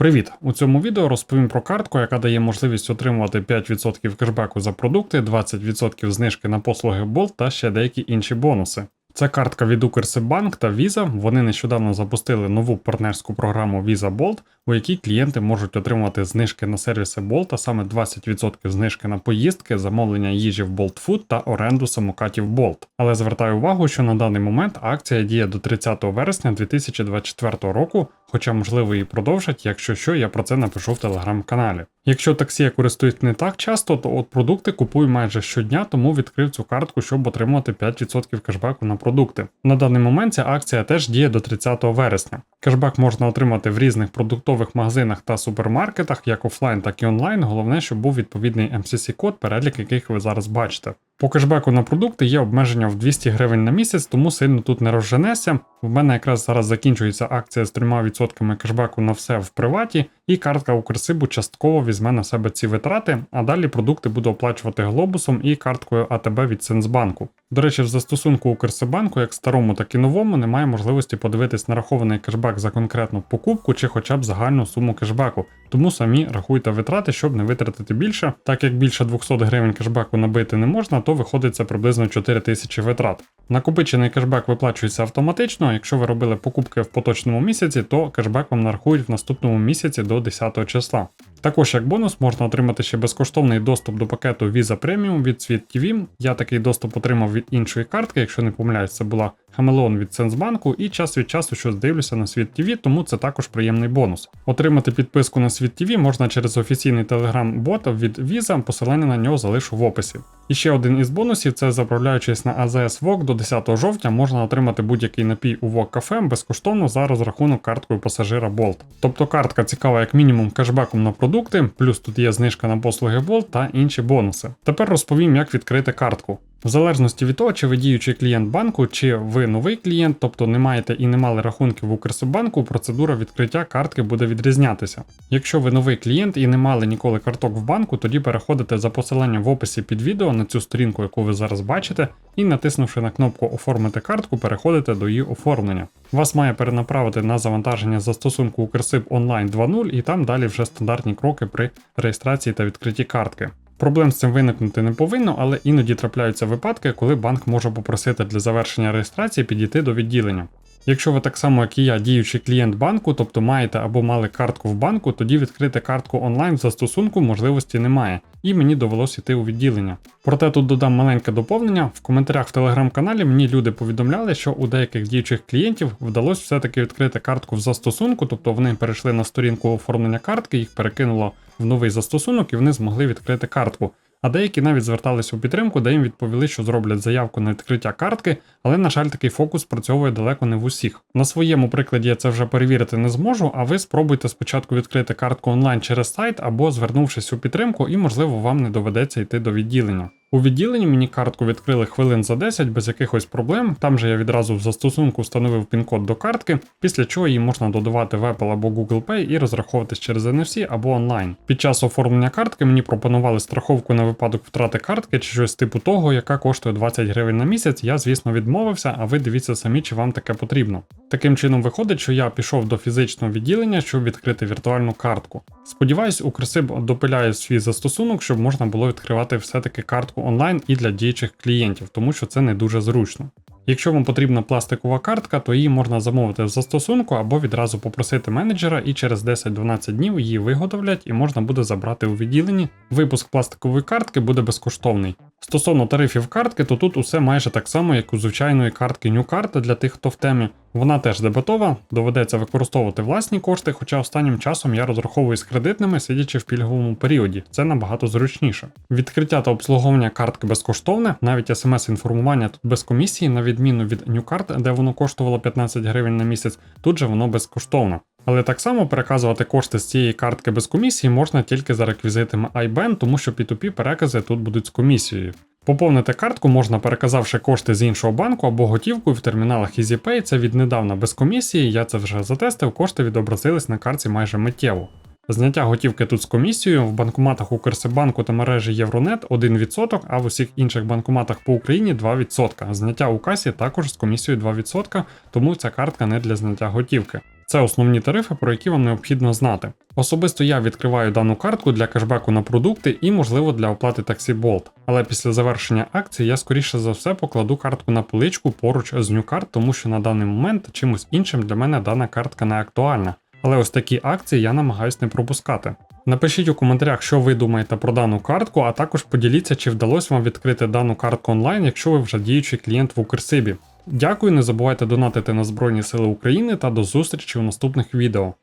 Привіт! У цьому відео розповім про картку, яка дає можливість отримувати 5% кешбеку за продукти, 20% знижки на послуги Bolt та ще деякі інші бонуси. Це картка від Укрсибанк та Visa. Вони нещодавно запустили нову партнерську програму Visa Bolt, у якій клієнти можуть отримати знижки на сервіси Bolt, а саме 20% знижки на поїздки, замовлення їжі в Bolt Food та оренду самокатів Bolt. Але звертаю увагу, що на даний момент акція діє до 30 вересня 2024 року, хоча можливо і продовжать, якщо що, я про це напишу в телеграм-каналі. Якщо таксі я користуюсь не так часто, то от продукти купую майже щодня, тому відкрив цю картку, щоб отримувати 5% кешбеку на продукти. На даний момент ця акція теж діє до 30 вересня. Кешбек можна отримати в різних продуктових магазинах та супермаркетах, як офлайн, так і онлайн. Головне, щоб був відповідний MCC-код, перелік яких ви зараз бачите. По кешбеку на продукти є обмеження в 200 гривень на місяць, тому сильно тут не розженеся. В мене якраз зараз закінчується акція з 3% кешбеку на все в приваті, і картка Укрсибу частково візьме на себе ці витрати, а далі продукти буду оплачувати глобусом і карткою АТБ від Сенсбанку. До речі, в застосунку Укрсибанку, як старому, так і новому, немає можливості подивитись нарахований кешбек за конкретну покупку чи хоча б загальну суму кешбеку, тому самі рахуйте витрати, щоб не витратити більше. Так як більше 200 гривень кешбеку набити не можна, то виходить це приблизно 4000 витрат. Накопичений кешбек виплачується автоматично. Якщо ви робили покупки в поточному місяці, то кешбек вам нарахують в наступному місяці до 10 числа. Також як бонус можна отримати ще безкоштовний доступ до пакету Visa Premium від Світ TV. Я такий доступ отримав від іншої картки, якщо не помиляюсь, це була Хамелеон від Сенсбанку, і час від часу щось дивлюся на Світ TV, тому це також приємний бонус. Отримати підписку на Світ TV можна через офіційний телеграм-бот від Visa, посилання на нього залишу в описі. І ще один із бонусів це заправляючись на AZS VOG до 10 жовтня, можна отримати будь-який напій у VOG кафе безкоштовно за розрахунок карткою пасажира Bolt. Тобто картка цікава як мінімум кешбеком на продукти, плюс тут є знижка на послуги Bolt та інші бонуси. Тепер розповім, як відкрити картку. В залежності від того, чи ви діючий клієнт банку, чи ви новий клієнт, тобто не маєте і не мали рахунків в Укрсибанку, процедура відкриття картки буде відрізнятися. Якщо ви новий клієнт і не мали ніколи карток в банку, тоді переходите за посиланням в описі під відео на цю сторінку, яку ви зараз бачите, і натиснувши на кнопку Оформити картку, переходите до її оформлення. Вас має перенаправити на завантаження застосунку Укрсиб Онлайн 2.0 і там далі вже стандартні кроки при реєстрації та відкритті картки. Проблем з цим виникнути не повинно, але іноді трапляються випадки, коли банк може попросити для завершення реєстрації підійти до відділення. Якщо ви так само, як і я, діючий клієнт банку, тобто маєте або мали картку в банку, тоді відкрити картку онлайн в застосунку можливості немає, і мені довелось йти у відділення. Проте тут додам маленьке доповнення. В коментарях в телеграм-каналі мені люди повідомляли, що у деяких діючих клієнтів вдалося все-таки відкрити картку в застосунку, тобто вони перейшли на сторінку оформлення картки, їх перекинуло в новий застосунок і вони змогли відкрити картку. А деякі навіть зверталися у підтримку, де їм відповіли, що зроблять заявку на відкриття картки, але, на жаль, такий фокус працьовує далеко не в усіх. На своєму прикладі я це вже перевірити не зможу, а ви спробуйте спочатку відкрити картку онлайн через сайт або звернувшись у підтримку, і, можливо, вам не доведеться йти до відділення. У відділенні мені картку відкрили хвилин за 10 без якихось проблем. Там же я відразу в застосунку встановив пін-код до картки, після чого її можна додавати в Apple або Google Pay і розраховуватись через NFC або онлайн. Під час оформлення картки мені пропонували страховку на випадок втрати картки чи щось типу того, яка коштує 20 гривень на місяць. Я, звісно, відмовився, а ви дивіться самі, чи вам таке потрібно. Таким чином виходить, що я пішов до фізичного відділення, щоб відкрити віртуальну картку. Сподіваюсь, Укрсиб допиляє свій застосунок, щоб можна було відкривати все-таки картку онлайн і для діючих клієнтів, тому що це не дуже зручно. Якщо вам потрібна пластикова картка, то її можна замовити в застосунку або відразу попросити менеджера, і через 10-12 днів її виготовлять і можна буде забрати у відділенні. Випуск пластикової картки буде безкоштовний. Стосовно тарифів картки, то тут усе майже так само, як у звичайної картки New Card для тих, хто в темі. Вона теж дебетова, доведеться використовувати власні кошти, хоча останнім часом я розраховую з кредитними, сидячи в пільговому періоді. Це набагато зручніше. Відкриття та обслуговування картки безкоштовне, навіть смс-інформування тут без комісії, на відміну від New Card, де воно коштувало 15 гривень на місяць, тут же воно безкоштовне. Але так само переказувати кошти з цієї картки без комісії можна тільки за реквізитами IBAN, тому що P2P перекази тут будуть з комісією. Поповнити картку можна переказавши кошти з іншого банку або готівкою в терміналах EasyPay. Це віднедавна без комісії, я це вже затестив, кошти відобразились на картці майже миттєво. Зняття готівки тут з комісією в банкоматах Укрсибанку та мережі Євронет 1%, а в усіх інших банкоматах по Україні 2%. Зняття у касі також з комісією 2%, тому ця картка не для зняття готівки. Це основні тарифи, про які вам необхідно знати. Особисто я відкриваю дану картку для кешбеку на продукти і, можливо, для оплати таксі Bolt. Але після завершення акції я скоріше за все покладу картку на поличку поруч з Newcard, тому що на даний момент чимось іншим для мене дана картка не актуальна. Але ось такі акції я намагаюсь не пропускати. Напишіть у коментарях, що ви думаєте про дану картку, а також поділіться, чи вдалося вам відкрити дану картку онлайн, якщо ви вже діючий клієнт в Укрсибі. Дякую, не забувайте донатити на Збройні Сили України та до зустрічі у наступних відео.